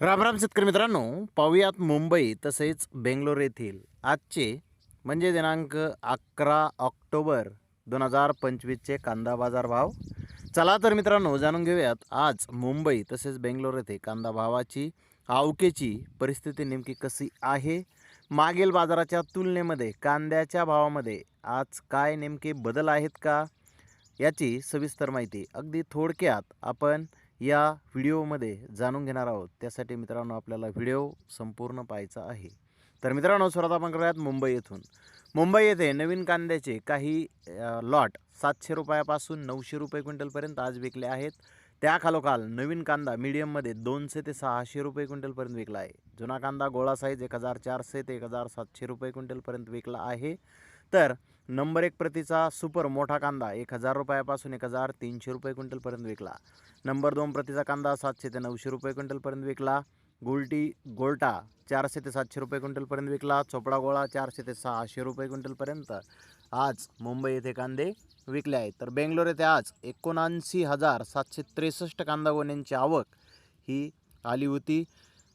रामराम शेतकरी मित्रांनो पाहुयात मुंबई तसेच बेंगलोर येथील आजचे म्हणजे दिनांक अकरा ऑक्टोबर दोन हजार पंचवीसचे कांदा बाजार भाव. चला तर मित्रांनो जाणून घेऊयात आज मुंबई तसेच बेंगलोर येथे कांदा भावाची आवकेची परिस्थिती नेमकी कशी आहे? मागील बाजाराच्या तुलनेमध्ये कांद्याच्या भावामध्ये आज काय नेमके बदल आहेत का? याची सविस्तर माहिती अगदी थोडक्यात आपण या व्हिडिओमध्ये जाणून घेणार आहोत. त्यासाठी मित्रांनो आपल्याला व्हिडिओ संपूर्ण पाहायचा आहे. तर मित्रांनो सुरुवात आपण करूयात मुंबई येथून. मुंबई येथे नवीन कांद्याचे काही लॉट सातशे रुपयापासून नऊशे रुपये क्विंटलपर्यंत आज विकले आहेत. त्याखालोखाल नवीन कांदा मीडियममध्ये दोनशे ते सहाशे रुपये क्विंटलपर्यंत विकला आहे. जुना कांदा गोळा साईज एक हजार चारशे ते एक हजार सातशे रुपये क्विंटलपर्यंत विकला आहे. तर नंबर एक प्रतीचा सुपर मोठा कांदा एक हजार रुपयापासून एक हजार तीनशे रुपये क्विंटलपर्यंत विकला. नंबर दोन प्रतीचा कांदा सातशे ते नऊशे रुपये क्विंटलपर्यंत विकला. गुलटी गोल्टा चारशे ते सातशे रुपये क्विंटलपर्यंत विकला. चोपडा गोळा चारशे ते सहाशे रुपये क्विंटलपर्यंत आज मुंबई येथे कांदे विकले आहेत. तर बेंगलोर येथे आज एकोणऐंशी हजार सातशे त्रेसष्ट कांदा गोण्यांची आवक ही आली होती.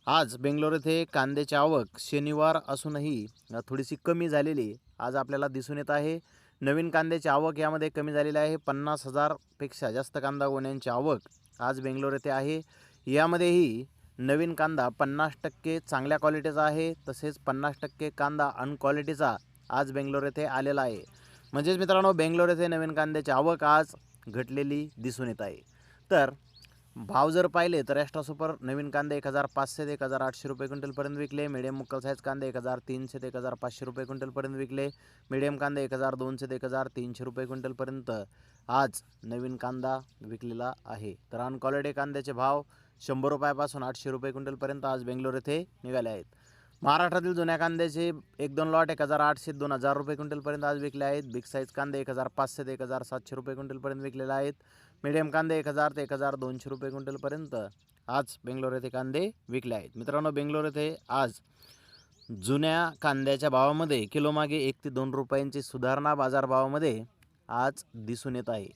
आज बेंगलोर येथे कांद्याची आवक शनिवार असूनही थोडीशी कमी झालेली आज आपल्याला दिसून येत आहे नवीन कांद्याची आवक यामध्ये कमी झालेली आहे. पन्नास हजारपेक्षा जास्त कांदा गोण्यांची आवक आज बेंगलोर येथे आहे. यामध्येही नवीन कांदा पन्नास टक्के चांगल्या क्वालिटीचा आहे तसेच पन्नास टक्के कांदा अनक्वालिटीचा आज बेंगलोर येथे आलेला आहे. म्हणजेच मित्रांनो बेंगलोर येथे नवीन कांद्याची आवक आज घटलेली दिसून येत आहे. तर भाव जर पाहिले तर एक्स्ट्रा सुपर नवीन कांदे एक हजार पाचशे ते एक हजार आठशे रुपये क्विंटलपर्यंत विकले. मिडियम मुक्कल साईज कांदे एक हजार तीनशे ते एक हजार पाचशे रुपये क्विंटलपर्यंत विकले. मिडियम कांदे एक हजार दोनशे ते एक हजार तीनशे रुपये क्विंटलपर्यंत आज नवीन कांदा विकलेला आहे. तर अनक्वालिटी कांद्याचे भाव शंभर रुपयापासून आठशे रुपये क्विंटलपर्यंत आज बेंगलोर येथे निघाले आहेत. महाराष्ट्रातील जुन्या कांद्याचे एक दोन लॉट एक हजार आठशे दोन हजार रुपये क्विंटलपर्यंत आज विकले आहेत. बिग साईज कांदे एक हजार पाचशे ते एक हजार सातशे रुपये क्विंटलपर्यंत विकलेले आहेत. मिडियम कांदे एक हजार ते एक हजार दोनशे रुपये क्विंटलपर्यंत आज बेंगलोर येथे कांदे विकले आहेत. मित्रांनो बेंगलोर येथे आज जुन्या कांद्याच्या भावामध्ये किलोमागे एक ते दोन रुपयांची सुधारणा बाजारभावामध्ये आज दिसून येत आहे.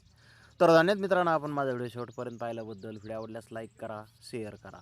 तर धन्यवाद मित्रांनो आपण माझा व्हिडिओ शेवटपर्यंत पाहिल्याबद्दल व्हिडिओ आवडल्यास लाईक करा शेअर करा.